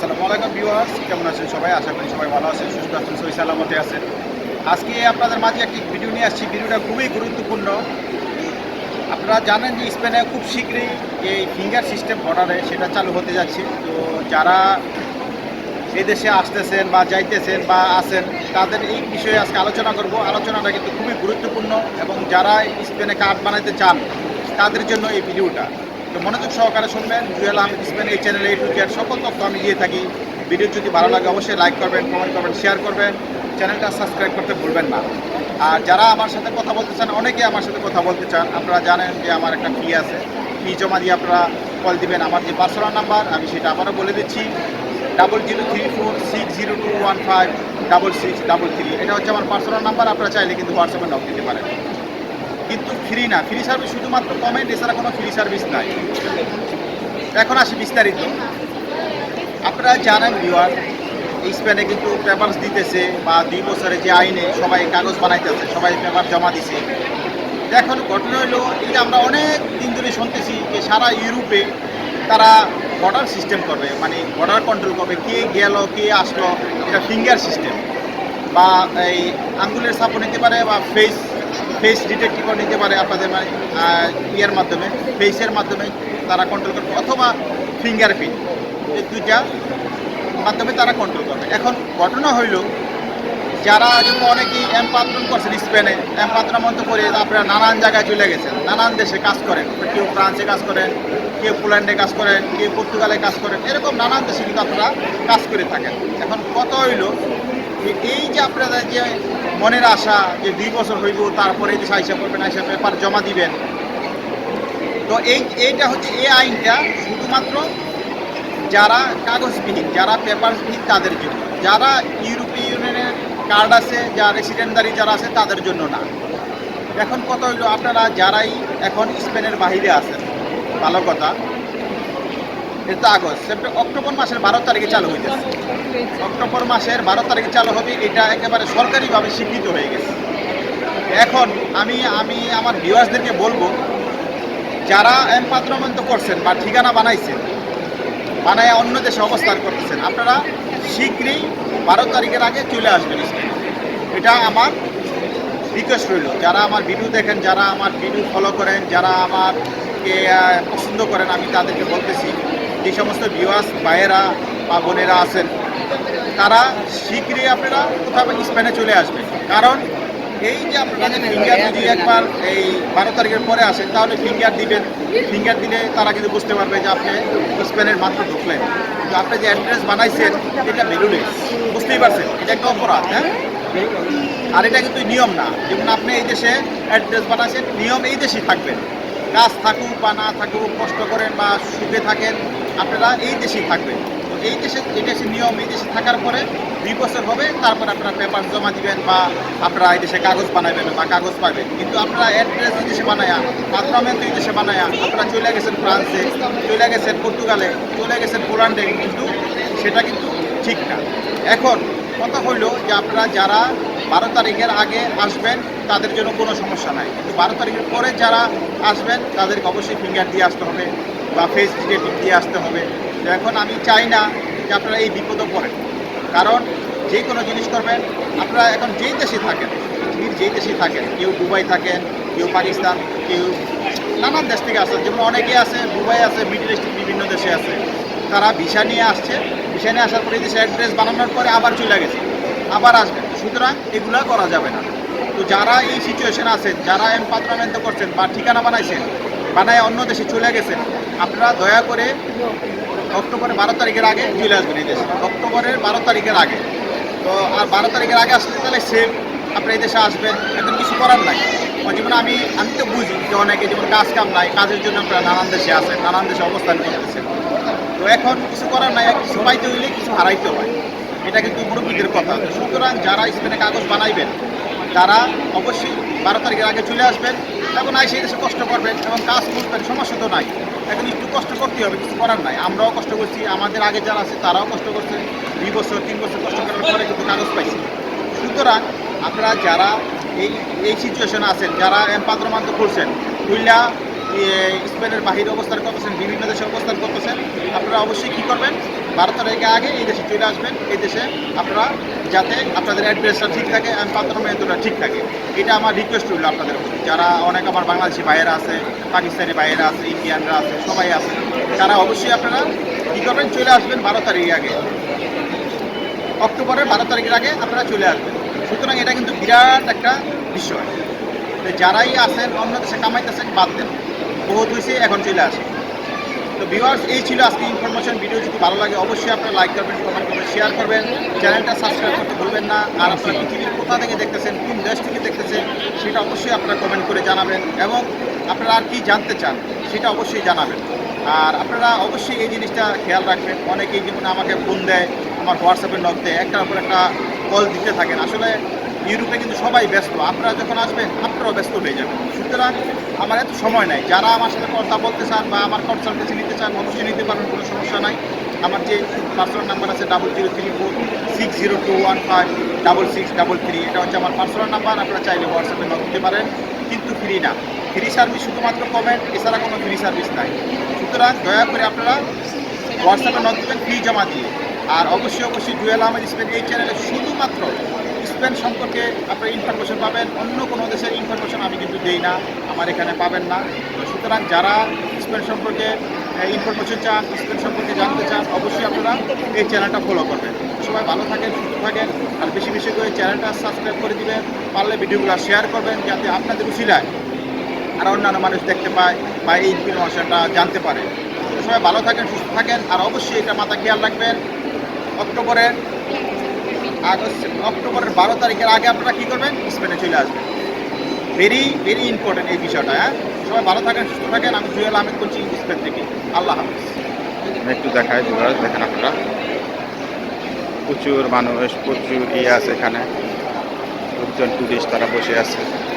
আসসালামু আলাইকুম ভিউয়ার্স, কেমন আছেন সবাই? আশা করি সবাই ভালো আছেন, সুস্থ আছেন সই সালামতে আছেন। আজকে আপনাদের মাঝে একটি ভিডিও নিয়ে আসছি। ভিডিওটা খুবই গুরুত্বপূর্ণ। আপনারা জানেন যে স্পেনে খুব শীঘ্রই এই ফিঙ্গার সিস্টেম অর্ডারে সেটা চালু হতে যাচ্ছে। তো যারা এই দেশে আসতেছেন বা যাইতেছেন বা আছেন, তাদের এই বিষয়ে আজকে আলোচনা করব। আলোচনাটা কিন্তু খুবই গুরুত্বপূর্ণ এবং যারা স্পেনে কার্ড বানাইতে চান, তাদের জন্য এই ভিডিওটা। তো মনোযোগ সহকারে শুনবেন। জুয়েল আহমেদ স্পেন এই চ্যানেলে এই টু জেড সকল তথ্য আমি দিয়ে থাকি। ভিডিও যদি ভালো লাগে, অবশ্যই লাইক করবেন কমেন্ট করবেন শেয়ার করবেন। চ্যানেলটা সাবস্ক্রাইব করতে ভুলবেন না। আর যারা আমার সাথে কথা বলতে চান অনেকে আমার সাথে কথা বলতে চান, আপনারা জানেন যে আমার একটা ফি আছে। ফি জমা দিয়ে আপনারা কল দিবেন আমার যে পার্সোনাল নাম্বার আমি সেটা আবারও বলে দিচ্ছি। Double zero three four six zero two one five double six double three এটা হচ্ছে আমার পার্সোনাল নাম্বার আপনারা চাইলে কিন্তু হোয়াটসঅ্যাপে নক দিতে পারেন। কিন্তু ফ্রি না। ফ্রি সার্ভিস শুধুমাত্র কমেন্ট এছাড়া কোনো ফ্রি সার্ভিস নাই। এখন আসি বিস্তারিত। আপনারা জানেন ভিওয়ার স্পেনে কিন্তু পেপারস দিতেছে বা দুই বছরে যে আইনে সবাই কাগজ বানাইতেছে, সবাই পেপার জমা দিছে। এখন ঘটনা হলো এটা আমরা অনেক দিন ধরে শুনতেছি যে সারা ইউরোপে তারা বর্ডার সিস্টেম করবে মানে বর্ডার কন্ট্রোল করবে, কে গেল, কে আসলো, এটা ফিঙ্গার সিস্টেম বা এই আঙ্গুলের সাপও নিতে পারে বা ফেস ফেস ডিটেক্টিভও নিতে পারে আপনাদের মানে ইয়ের মাধ্যমে ফেসের মাধ্যমে তারা কন্ট্রোল করবে, অথবা ফিঙ্গার প্রিন্ট এই দুইটা মাধ্যমে তারা কন্ট্রোল করবে। এখন ঘটনা হইল, যারা যেমন অনেকেই এমপাত্রন করছেন স্পেনে এমপাত্রমন্ত করে আপনারা নানান জায়গায় চলে গেছেন, নানান দেশে কাজ করেন, কেউ ফ্রান্সে কাজ করেন, কেউ পোল্যান্ডে কাজ করেন, কেউ পর্তুগালে কাজ করেন, এরকম নানান দেশে কিন্তু আপনারা কাজ করে থাকেন। এখন কত হইল এই যে আপনাদের যে মনের আশা যে দুই বছর হইব, তারপরে দেশে আইসা করবেন আইসা পেপার জমা দিবেন। তো এই, এইটা হচ্ছে এই আইনটা শুধুমাত্র যারা কাগজবিহীন, যারা পেপারসবিহীন তাদের জন্য। যারা ইউরোপীয় ইউনিয়নের কার্ড আছে যা রেসিডেন্টদারি যারা আছে, তাদের জন্য না। এখন কত হইল, আপনারা যারাই এখন স্পেনের বাহিরে আছেন, ভালো কথা এটা আগস্ট অক্টোবর মাসের বারো তারিখে চালু হইতেছে। অক্টোবর মাসের বারো তারিখে চালু হবে এটা একেবারে সরকারিভাবে স্বীকৃত হয়ে গেছে। এখন আমি আমি আমার ভিউয়ার্সদেরকে বলব যারা এমপাত্রমন্ত করছেন বা ঠিকানা বানাইছেন বানায় অন্য দেশে অবস্থান করতেছেন আপনারা শীঘ্রই বারো তারিখের আগে চলে আসবেন এটা আমার রিকোয়েস্ট রইল। যারা আমার ভিডিও দেখেন যারা আমার ভিডিও ফলো করেন যারা আমারকে আহ, পছন্দ করেন আমি তাদেরকে বলতেছি যে সমস্ত ভিউয়ার্স ভাইয়েরা বা বোনেরা আছেন, তারা শীঘ্রই আপনারা কোথাও স্পেনে চলে আসবেন। কারণ এই যে আপনারা ফিঙ্গার যদি একবার এই বারো তারিখের পরে আসেন, তাহলে ফিঙ্গার দিবেন। ফিঙ্গার দিলে তারা কিন্তু বুঝতে পারবে যে আপনি স্পেনের মাত্র ঢুকলেন। কিন্তু আপনি যে অ্যাড্রেস বানাইছেন, এটা বেলুনে বুঝতেই পারছেন, এটা একটা অপরাধ হ্যাঁ? আর এটা কিন্তু নিয়ম না। যেমন আপনি এই দেশে অ্যাড্রেস বানাইছেন, নিয়ম এই দেশেই থাকবেন কাজ থাকুক বা না থাকুক, কষ্ট করেন বা সুখে থাকেন, আপনারা এই দেশেই থাকবেন। তো এই দেশে, এই দেশের নিয়ম, এই দেশে থাকার পরে দুই বছর হবে, তারপর আপনারা পেপার জমা দিবেন বা আপনারা এই দেশে কাগজ বানাবেন বা কাগজ পাবেন। কিন্তু আপনারা অ্যাড্রেস এই দেশে বানায়া, পাত্রামেন্ট এই দেশে বানায়া, আপনারা চলে গেছেন ফ্রান্সে, চলে গেছেন পর্তুগালে, চলে গেছেন পোল্যান্ডে, কিন্তু সেটা কিন্তু ঠিক না। এখন কথা হইল যে আপনারা যারা বারো তারিখের আগে আসবেন তাদের জন্য কোনো সমস্যা নাই। কিন্তু বারো তারিখের পরে যারা আসবেন, তাদেরকে অবশ্যই ফিঙ্গার দিয়ে আসতে হবে বা ফেস ডিটেক্টিভ দিয়ে আসতে হবে। তো এখন আমি চাই না যে আপনারা এই বিপদে পড়েন। কারণ যে কোনো জিনিস করবেন, আপনারা এখন যেই দেশে থাকেন, পৃথিবীর যেই দেশে থাকেন, কেউ দুবাই থাকেন, কেউ পাকিস্তান, কেউ নানান দেশ থেকে আসেন যেমন অনেকে আছে, দুবাই আছে, মিডল ইস্টের বিভিন্ন দেশে আছে। তারা ভিসা নিয়ে আসছে। ভিসা নিয়ে আসার পরে দেশে অ্যাড্রেস বানানোর পরে আবার চলে গেছে। আবার আসবেন। সুতরাং এগুলা করা যাবে না। তো যারা এই সিচুয়েশন আছেন, যারা এমপাত্রামেন্ট করছেন বা ঠিকানা বানাইছেন, বানায় অন্য দেশে চলে গেছেন, আপনারা দয়া করে অক্টোবরের বারো তারিখের আগে চলে আসবেন এই দেশে। অক্টোবরের বারো তারিখের আগে। তো আর বারো তারিখের আগে আসলে তাহলে সেম আপনি এই দেশে আসবেন এখন কিছু করার নাই। যেমন আমি আমি তো বুঝি যে অনেকে যেমন কাজ কাম নাই, কাজের জন্য আপনারা নানান দেশে আসেন নানান দেশে অবস্থান করতেছেন। তো এখন কিছু করার নাই, কিছু পাইতে হইলে কিছু হারাইতে হয়। এটা কিন্তু মুরব্বীদের কথা। সুতরাং যারা স্পেনে কাগজ বানাইবেন তারা অবশ্যই বারো তারিখের আগে চলে আসবেন এখন আই সেই দেশে কষ্ট করবেন এবং কাজ করবেন, সমস্যা তো নাই। এখন একটু কষ্ট করতে হবে, কিছু করার নাই। আমরাও কষ্ট করছি, আমাদের আগে যারা আছে তারাও কষ্ট করছে। দুই বছর, তিন বছর কষ্ট করার পরে কিন্তু কাগজ পাইছি। সুতরাং আপনারা যারা এই এই সিচুয়েশনে আছেন, যারা এমপাত্রমান্ত করছেন কুইল্লা স্পেনের বাহিরে অবস্থান করতেছেন, বিভিন্ন দেশে অবস্থান করতেছেন, আপনারা অবশ্যই কী করবেন? বারো তারিখে আগে এই দেশে চলে আসবেন, এই দেশে আপনারা যাতে আপনাদের অ্যাড্রেসটা ঠিক থাকে এবং পাত্র মেয়েদটা ঠিক থাকে। এটা আমার রিকোয়েস্ট রইল আপনাদের। যারা অনেক আমার বাংলাদেশি ভাইয়েরা আছে, পাকিস্তানি ভাইয়েরা আছে, ইন্ডিয়ানরা আছে, সবাই আছে, তারা অবশ্যই আপনারা কী করবেন? চলে আসবেন বারো তারিখের আগে। অক্টোবরের বারো তারিখের আগে আপনারা চলে আসবেন। সুতরাং এটা কিন্তু বিরাট একটা বিষয়। যারাই আছেন, অন্য দেশে কামাইতেছেন, বাদ দেন। বহুত হয়েছে এখন চলে আসে তো ভিউয়ার্স এই ছিল আজকে ইনফরমেশন ভিডিও যদি ভালো লাগে, অবশ্যই আপনারা লাইক করবেন কমেন্ট করবেন শেয়ার করবেন। চ্যানেলটা সাবস্ক্রাইব করতে ভুলবেন না। আর আপনারা পৃথিবীর কোথা থেকে দেখতেছেন, কোন দেশ থেকে দেখতেছেন, সেটা অবশ্যই আপনারা কমেন্ট করে জানাবেন এবং আপনারা আর কি জানতে চান, সেটা অবশ্যই জানাবেন। আর আপনারা অবশ্যই এই জিনিসটা খেয়াল রাখবেন। অনেকেই যেমন আমাকে ফোন দেয়, আমার হোয়াটসঅ্যাপে নক দেয়, একটার উপর একটা কল দিতে থাকেন। আসলে ইউরোপে কিন্তু সবাই ব্যস্ত। আপনারা যখন আসবেন, আপনারাও ব্যস্ত হয়ে যাবেন। সুতরাং আমার এত সময় নাই। যারা আমার সাথে কথা বলতে চান বা আমার কনসালটেন্সি নিতে চান, অবশ্যই নিতে পারেন কোনো সমস্যা নাই। আমার যে পার্সোনাল নাম্বার আছে double zero three four six zero two one five double six double three এটা হচ্ছে আমার পার্সোনাল নাম্বার আপনারা চাইলে হোয়াটসঅ্যাপে নক দিতে পারেন, কিন্তু ফ্রি না। ফ্রি সার্ভিস শুধুমাত্র কমেন্ট এছাড়া কোনো ফ্রি সার্ভিস নাই। সুতরাং দয়া করে আপনারা হোয়াটসঅ্যাপে নক দেবেন ফি জমা দিয়ে। আর অবশ্যই অবশ্যই জুয়েল আহমেদ স্পেন এই চ্যানেলে শুধুমাত্র স্পেন সম্পর্কে আপনারা ইনফরমেশন পাবেন। অন্য কোনো দেশের ইনফরমেশন আমি কিন্তু দেই না, আমার এখানে পাবেন না। তো সুতরাং যারা স্পেন সম্পর্কে ইনফরমেশন চান স্পেন সম্পর্কে জানতে চান, অবশ্যই আপনারা এই চ্যানেলটা ফলো করবেন। সবাই ভালো থাকেন, সুস্থ থাকেন, আর বেশি বেশি করে চ্যানেলটা সাবস্ক্রাইব করে দিবেন। পারলে ভিডিওগুলো শেয়ার করবেন, যাতে আপনাদের উচিলায় আর অন্যান্য মানুষ দেখতে পায় বা এই ইনফরমেশনটা জানতে পারে। সবাই ভালো থাকেন, সুস্থ থাকেন, আর অবশ্যই এটা মাথা খেয়াল রাখবেন। অক্টোবরের আগস্ট, অক্টোবরের বারো তারিখের আগে আপনারা কী করবেন? স্পেনে চলে আসবেন। ভেরি ভেরি ইম্পর্টেন্ট এই বিষয়টা হ্যাঁ? সবাই ভালো থাকেন, সুস্থ থাকেন। আমি জুয়েল আহমেদ করছি স্পেন থেকে। আল্লাহ হাফিজ। একটু দেখায় যুবরাজ দেখেন আপনারা। প্রচুর মানুষ, প্রচুর ইয়ে আছে এখানে। লোকজন টুরিস্ট তারা বসে আছে।